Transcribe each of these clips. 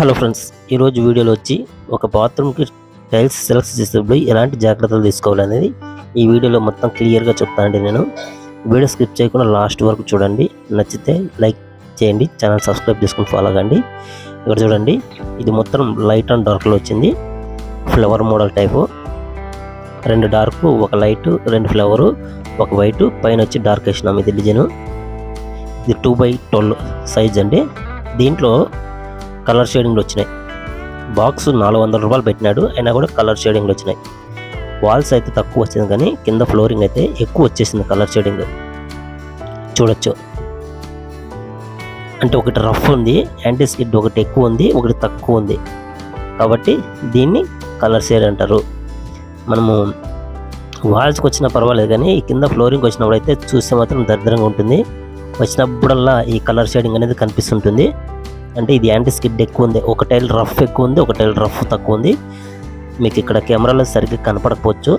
Hello friends ఈరోజు వీడియోలో వచ్చి ఒక బాత్రూమ్కి టైల్స్ సెలెక్ట్ చేసేటప్పుడు ఎలాంటి జాగ్రత్తలు తీసుకోవాలనేది ఈ వీడియోలో మొత్తం క్లియర్గా చెప్తానండి నేను. వీడియో స్కిప్ చేయకుండా లాస్ట్ వరకు చూడండి. నచ్చితే లైక్ చేయండి ఛానల్ సబ్స్క్రైబ్ చేసుకుని ఫాలో కండి. ఇక్కడ చూడండి ఇది మొత్తం లైట్ అండ్ డార్క్లో వచ్చింది. ఫ్లవర్ మోడల్ టైపు రెండు డార్క్ ఒక లైట్ రెండు ఫ్లవరు ఒక వైట్ పైన వచ్చి డార్క్ వేసినాం. ఇది డిజైన్ ఇది టూ బై ట్వెల్వ్ సైజ్ అండి. దీంట్లో కలర్ షేడింగ్లు వచ్చినాయి. బాక్స్ నాలుగు వందల రూపాయలు పెట్టినాడు అయినా కూడా కలర్ షేడింగ్లు వచ్చినాయి. వాల్స్ అయితే తక్కువ వచ్చింది కానీ కింద ఫ్లోరింగ్ అయితే ఎక్కువ వచ్చేసింది కలర్ షేడింగ్. చూడొచ్చు. అంటే ఒకటి రఫ్ ఉంది యాంటీ స్కిడ్ ఒకటి ఎక్కువ ఉంది ఒకటి తక్కువ ఉంది. కాబట్టి దీన్ని కలర్ షేడ్ అంటారు. మనము వాల్స్కి వచ్చినా పర్వాలేదు కానీ ఈ కింద ఫ్లోరింగ్ వచ్చినప్పుడు అయితే చూస్తే మాత్రం దరిద్రంగా ఉంటుంది. వచ్చినప్పుడల్లా ఈ కలర్ షేడింగ్ అనేది కనిపిస్తుంటుంది. అంటే ఇది యాంటీ స్కిడ్ ఎక్కువ ఉంది ఒక టైల్ రఫ్ ఎక్కువ ఉంది ఒక టైల్ రఫ్ తక్కువ ఉంది మీకు ఇక్కడ కెమెరాలో సరిగ్గా కనపడకపోవచ్చు.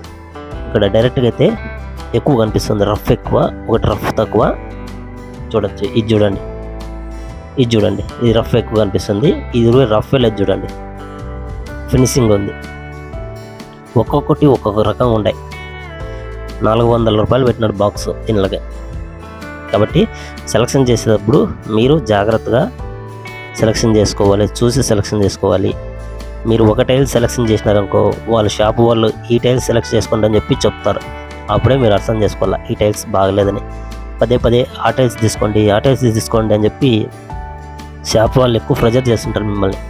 ఇక్కడ డైరెక్ట్గా అయితే ఎక్కువ కనిపిస్తుంది రఫ్ ఎక్కువ ఒకటి రఫ్ తక్కువ. చూడొచ్చు ఇది చూడండి. ఇది చూడండి ఇది రఫ్ ఎక్కువ కనిపిస్తుంది. ఇది కూడా రఫ్ లేదు చూడండి. ఫినిషింగ్ ఉంది. ఒక్కొక్కటి ఒక్కొక్క రకంగా ఉన్నాయి నాలుగు వందల రూపాయలు పెట్టినారు బాక్స్ దీనిలాగే కాబట్టి సెలక్షన్ చేసేటప్పుడు మీరు జాగ్రత్తగా సెలక్షన్ చేసుకోవాలి చూసి సెలక్షన్ చేసుకోవాలి. మీరు ఒక టైల్ సెలక్షన్ చేసినారనుకో వాళ్ళ షాప్ వాళ్ళు ఈ టైల్స్ సెలెక్ట్ చేసుకోండి అని చెప్పి చెప్తారు. అప్పుడే మీరు అర్థం చేసుకోవాలి ఈ టైల్స్ బాగలేదని. పదే పదే ఆ టైల్స్ తీసుకోండి ఆ టైల్స్ తీసుకోండి అని చెప్పి షాప్ వాళ్ళు ఎక్కువ ప్రెజర్ చేస్తుంటారు మిమ్మల్ని.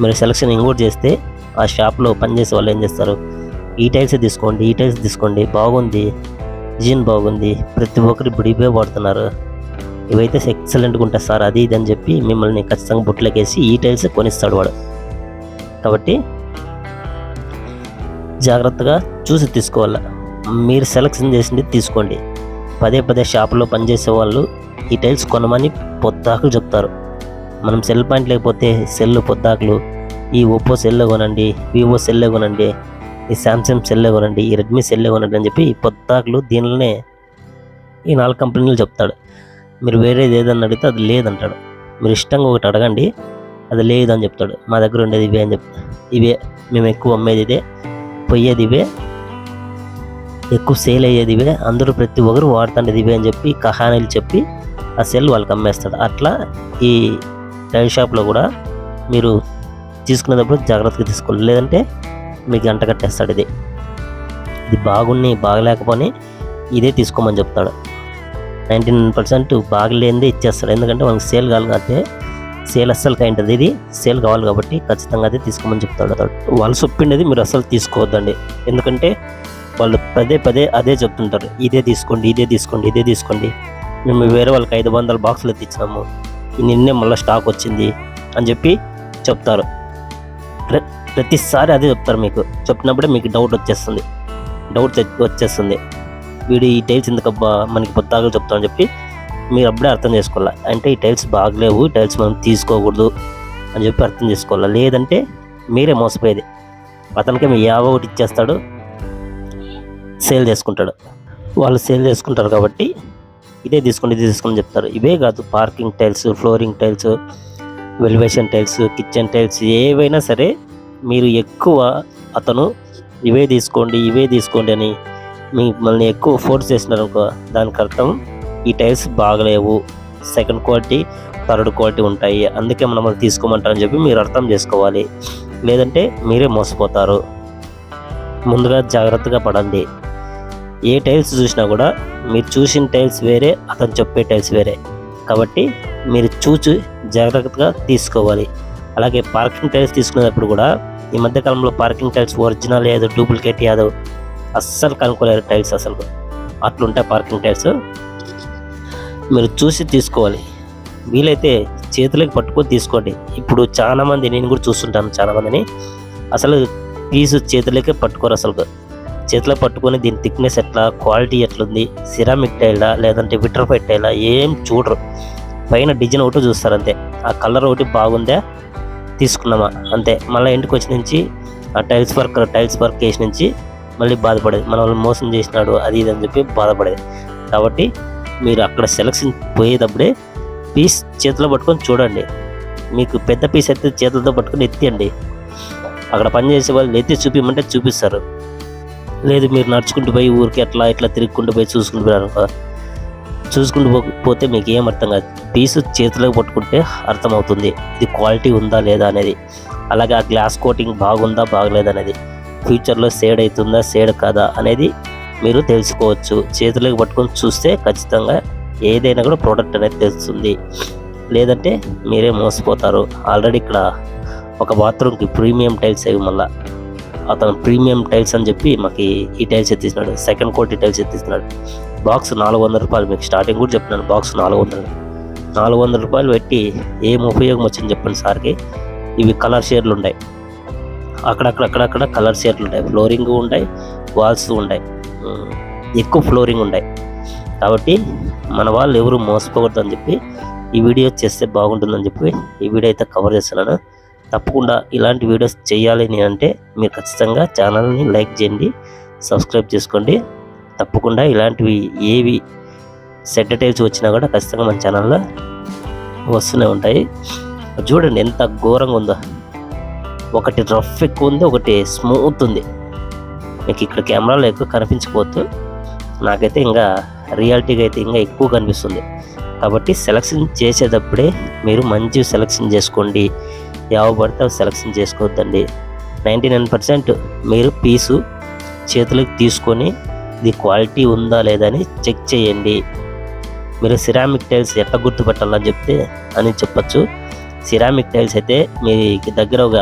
మీరు సెలక్షన్ ఇంకోటి చేస్తే ఆ షాప్లో పనిచేసే వాళ్ళు ఏం చేస్తారు? ఈ టైల్స్ తీసుకోండి ఈ టైల్స్ తీసుకోండి బాగుంది డిజైన్ బాగుంది ప్రతి ఒక్కరు ఇప్పుడు ఇవే వాడుతున్నారు. ఇవైతే ఎక్సలెంట్గా ఉంటాయి సార్ అది ఇది అని చెప్పి మిమ్మల్ని ఖచ్చితంగా బుట్లకేసి ఈ టైల్స్ కొనిస్తాడు వాడు. కాబట్టి జాగ్రత్తగా చూసి తీసుకోవాలి. మీరు సెలక్షన్ చేసింది తీసుకోండి. పదే పదే షాపులో పనిచేసే వాళ్ళు ఈ టైల్స్ కొనమని పొద్దాకులు చెప్తారు. మనం సెల్ పాయింట్ లేకపోతే సెల్ పొద్దాకులు ఈ ఒప్పో సెల్లే కొనండి వివో సెల్లే కొనండి ఈ శాంసంగ్ సెల్లే కొనండి ఈ రెడ్మీ సెల్లే కొనండి అని చెప్పి పొద్దాకులు దీనిలోనే ఈ నాలుగు కంపెనీలు చెప్తాడు. మీరు వేరేది ఏదన్నా అడిగితే అది లేదంటాడు. మీరు ఇష్టంగా ఒకటి అడగండి అది లేదని చెప్తాడు. మా దగ్గర ఉండేది ఇవే అని చెప్తా ఇవే. మేము ఎక్కువ అమ్మేది ఇదే. పొయ్యేది ఇవే. ఎక్కువ సేల్ అయ్యేది ఇవే. అందరూ ప్రతి ఒక్కరు వాడుతుండేది ఇవే అని చెప్పి కహానీలు చెప్పి ఆ సెల్ వాళ్ళకి అమ్మేస్తాడు. అట్లా ఈ టైల్ షాప్లో కూడా మీరు తీసుకునేటప్పుడు జాగ్రత్తగా తీసుకోవాలి లేదంటే మీకు గంట కట్టేస్తాడు ఇది. ఇది బాగున్నాయి బాగలేకపోని ఇదే తీసుకోమని చెప్తాడు. నైంటీ నైన్ పర్సెంట్ బాగలేనిదే ఇచ్చేస్తారు ఎందుకంటే మనకు సేల్ కావాలి కాబట్టి సేల్ అస్సలు కాయింటది ఇది సేల్ కావాలి కాబట్టి ఖచ్చితంగా అదే తీసుకోమని చెప్తాడు అతడు. వాళ్ళు చెప్పిండేది మీరు అస్సలు తీసుకోవద్దండి. ఎందుకంటే వాళ్ళు పదే పదే అదే చెప్తుంటారు. ఇదే తీసుకోండి ఇదే తీసుకోండి ఇదే తీసుకోండి. మేము వేరే వాళ్ళకి ఐదు వందల బాక్సులు ఎత్తిచ్చినాము నిన్నే మళ్ళీ స్టాక్ వచ్చింది అని చెప్పి చెప్తారు. ప్రతిసారి అదే చెప్తారు మీకు. చెప్పినప్పుడే మీకు డౌట్ వచ్చేస్తుంది. డౌట్ వచ్చేస్తుంది. వీడు ఈ టైల్స్ ఎందుకబ్బా మనకి పొద్దాగా చెప్తామని చెప్పి మీరు అప్పుడే అర్థం చేసుకోవాలి? అంటే ఈ టైల్స్ బాగలేవు ఈ టైల్స్ మనం తీసుకోకూడదు అని చెప్పి అర్థం చేసుకోవాలి? లేదంటే మీరే మోసపోయేది. అతనికి మీ యాభై ఒకటి ఇచ్చేస్తాడు సేల్ చేసుకుంటాడు. వాళ్ళు సేల్ చేసుకుంటారు కాబట్టి ఇదే తీసుకోండి ఇది తీసుకోండి చెప్తారు. ఇవే కాదు parking tiles flooring tiles elevation tiles kitchen tiles ఏవైనా సరే మీరు ఎక్కువ అతను ఇవే తీసుకోండి ఇవే తీసుకోండి అని మిమ్మల్ని ఎక్కువ ఫోర్స్ చేసినారనుకో దానికి అర్థం ఈ టైల్స్ బాగలేవు. సెకండ్ క్వాలిటీ థర్డ్ క్వాలిటీ ఉంటాయి. అందుకే మనం తీసుకోమంటారని చెప్పి మీరు అర్థం చేసుకోవాలి. లేదంటే మీరే మోసపోతారు. ముందుగా జాగ్రత్తగా పడండి. ఏ టైల్స్ చూసినా కూడా మీరు చూసిన టైల్స్ వేరే అతను చెప్పే టైల్స్ వేరే. కాబట్టి మీరు చూచి జాగ్రత్తగా తీసుకోవాలి. అలాగే పార్కింగ్ టైల్స్ తీసుకునేటప్పుడు కూడా ఈ మధ్యకాలంలో పార్కింగ్ టైల్స్ ఒరిజినల్ ఏదో డూప్లికేట్ ఏదో అస్సలు కనుక్కోలేరు టైల్స్ అసలు. అట్లుంటాయి పార్కింగ్ టైల్స్. మీరు చూసి తీసుకోవాలి. వీలైతే చేతులకి పట్టుకొని తీసుకోండి. ఇప్పుడు చాలామంది నేను కూడా చూస్తుంటాను చాలా మందిని. అసలు పీసు చేతులకే పట్టుకోరు అసలు. చేతిలో పట్టుకొని దీని థిక్నెస్ ఎట్లా క్వాలిటీ ఎట్లుంది సిరామిక్ టైలా లేదంటే విట్రఫైట్ టైలా ఏం చూడరు. పైన డిజైన్ ఒకటి చూస్తారు అంతే. ఆ కలర్ ఒకటి బాగుందా తీసుకున్నామా అంతే. మళ్ళీ ఇంటికి వచ్చి నుంచి ఆ టైల్స్ వర్క్ టైల్స్ వర్క్ వేసి నుంచి మళ్ళీ బాధపడేది మన వాళ్ళు మోసం చేసినాడు అది ఇది అని చెప్పి బాధపడేది. కాబట్టి మీరు అక్కడ సెలక్షన్ పోయేటప్పుడే పీస్ చేతిలో పట్టుకొని చూడండి. మీకు పెద్ద పీస్ అయితే చేతులతో పట్టుకుని ఎత్తియండి. అక్కడ పని చేసే వాళ్ళు ఎత్తి చూపించమంటే చూపిస్తారు. లేదు మీరు నడుచుకుంటూ పోయి ఊరికి అట్లా ఇట్లా తిరుగుకుంటూ పోయి చూసుకుంటూ పోయారు చూసుకుంటూ పోతే మీకు ఏం అర్థం కాదు. పీసు చేతిలోకి పట్టుకుంటే అర్థమవుతుంది. ఇది క్వాలిటీ ఉందా లేదా అనేది. అలాగే ఆ గ్లాస్ కోటింగ్ బాగుందా బాగలేదనేది. అనేది ఫ్యూచర్లో సేడ్ అవుతుందా సేడ్ కాదా అనేది మీరు తెలుసుకోవచ్చు. చేతులకు పట్టుకొని చూస్తే ఖచ్చితంగా ఏదైనా కూడా ప్రోడక్ట్ అనేది తెలుస్తుంది. లేదంటే మీరే మోసపోతారు. ఆల్రెడీ ఇక్కడ ఒక బాత్రూమ్కి ప్రీమియం టైల్స్ అవి మళ్ళా అతను ప్రీమియం టైల్స్ అని చెప్పి మాకు ఈ టైల్స్ ఎత్తిస్తున్నాడు. సెకండ్ క్వాలిటీ టైల్స్ ఎత్తిస్తున్నాడు. బాక్స్ నాలుగు వందల రూపాయలు మీకు స్టార్టింగ్ కూడా చెప్తున్నాను. బాక్స్ నాలుగు వందలు. నాలుగు వందల రూపాయలు పెట్టి ఏం ఉపయోగం వచ్చింది చెప్పండి సార్కి? ఇవి కలర్ షేర్లు ఉన్నాయి. అక్కడక్కడ అక్కడక్కడ కలర్ షేట్లు ఉంటాయి. ఫ్లోరింగ్ ఉంటాయి వాల్స్ ఉంటాయి. ఎక్కువ ఫ్లోరింగ్ ఉంటాయి. కాబట్టి మన వాళ్ళు ఎవరు మోసపోకూడదు అని చెప్పి ఈ వీడియో చేస్తే బాగుంటుందని చెప్పి ఈ వీడియో అయితే కవర్ చేస్తున్నాను. తప్పకుండా ఇలాంటి వీడియోస్ చేయాలి అని అంటే మీరు ఖచ్చితంగా ఛానల్ని లైక్ చేయండి సబ్స్క్రైబ్ చేసుకోండి. తప్పకుండా ఇలాంటివి ఏవి సెట్ వచ్చినా కూడా ఖచ్చితంగా మన ఛానల్లో వస్తూనే ఉంటాయి. చూడండి ఎంత ఘోరంగా ఉందో. ఒకటి రఫ్ ఎక్కువ ఉంది ఒకటి స్మూత్ ఉంది. మీకు ఇక్కడ కెమెరాలో ఎక్కువ కనిపించకపోవచ్చు నాకైతే ఇంకా రియాలిటీగా అయితే ఇంకా ఎక్కువ కనిపిస్తుంది. కాబట్టి సెలక్షన్ చేసేటప్పుడే మీరు మంచి సెలక్షన్ చేసుకోండి. యావ పడితే సెలక్షన్ చేసుకోవద్దండి. నైంటీ నైన్ పర్సెంట్ మీరు పీసు చేతులకు తీసుకొని ఇది క్వాలిటీ ఉందా లేదా అని చెక్ చేయండి. మీరు సిరామిక్ టైల్స్ ఎట్లా గుర్తుపెట్టాలని చెప్తే అని చెప్పచ్చు. సిరామిక్ టైల్స్ అయితే మీ దగ్గర ఒక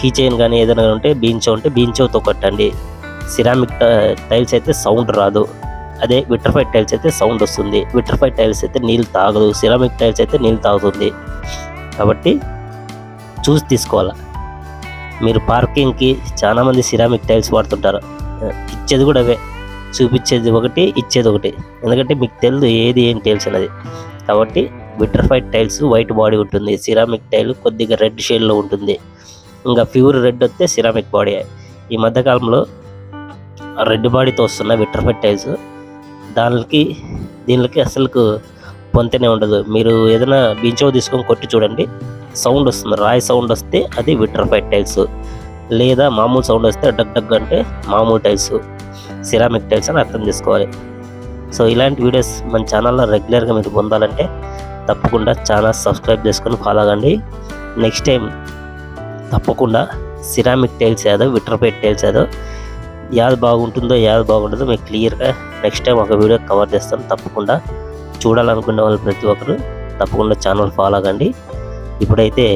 కీ చైన్ కానీ ఏదైనా కానీ ఉంటే బీంచో ఉంటే బీంచోతో కొట్టండి. సిరామిక్ టైల్స్ అయితే సౌండ్ రాదు. అదే విట్రఫైడ్ టైల్స్ అయితే సౌండ్ వస్తుంది. విట్రఫైడ్ టైల్స్ అయితే నీళ్ళు తాగదు. సిరామిక్ టైల్స్ అయితే నీళ్ళు తాగుతుంది. కాబట్టి చూసి తీసుకోవాలి. మీరు పార్కింగ్కి చాలామంది సిరామిక్ టైల్స్ వాడుతుంటారు. ఇచ్చేది కూడా అవే. చూపించేది ఒకటి ఇచ్చేది ఒకటి. ఎందుకంటే మీకు తెలియదు ఏది ఏం టైల్స్ అనేది. కాబట్టి విట్రఫైడ్ టైల్స్ వైట్ బాడీ ఉంటుంది. సిరామిక్ టైల్ కొద్దిగా రెడ్ షేడ్లో ఉంటుంది. ఇంకా ప్యూర్ రెడ్ వస్తే సిరామిక్ బాడీ. ఈ మధ్యకాలంలో రెడ్ బాడీతో వస్తున్న విట్రఫైడ్ టైల్స్ దానికి దీనికి అసలుకు పొంతనే ఉండదు. మీరు ఏదైనా బీంచో తీసుకొని కొట్టి చూడండి సౌండ్ వస్తుంది. రాయి సౌండ్ వస్తే అది విట్రఫైడ్ టైల్స్ లేదా మామూలు సౌండ్ వస్తే డగ్ డగ్ అంటే మామూలు టైల్స్ సిరామిక్ టైల్స్ అని అర్థం చేసుకోవాలి. సో ఇలాంటి వీడియోస్ మన ఛానల్లో రెగ్యులర్గా మీరు పొందాలంటే తప్పకుండా ఛానల్ సబ్స్క్రైబ్ చేసుకొని ఫాలో అవ్వండి. నెక్స్ట్ టైం తప్పకుండా సిరామిక్ టైల్స్ ఏదో విటర్పేట్ టైల్స్ ఏదో. యాది బాగుంటుందో యాది బాగుంటుందో మీకు క్లియర్గా నెక్స్ట్ టైం ఒక వీడియో కవర్ చేస్తాను తప్పకుండా చూడాలనుకునే వాళ్ళు ప్రతి ఒక్కరు తప్పకుండా ఛానల్ ఫాలో అవ్వండి. ఇప్పుడైతే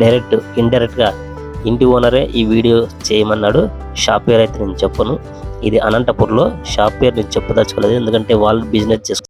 డైరెక్ట్ ఇండైరెక్ట్గా ఇంటి ఓనరే ఈ వీడియో చేయమన్నాడు. షాప్ పేరు అయితే నేను చెప్పను. ఇది అనంతపూర్లో షాప్ పేరు నేను చెప్పదలుచుకోలేదు. ఎందుకంటే వాళ్ళు బిజినెస్ చేసుకు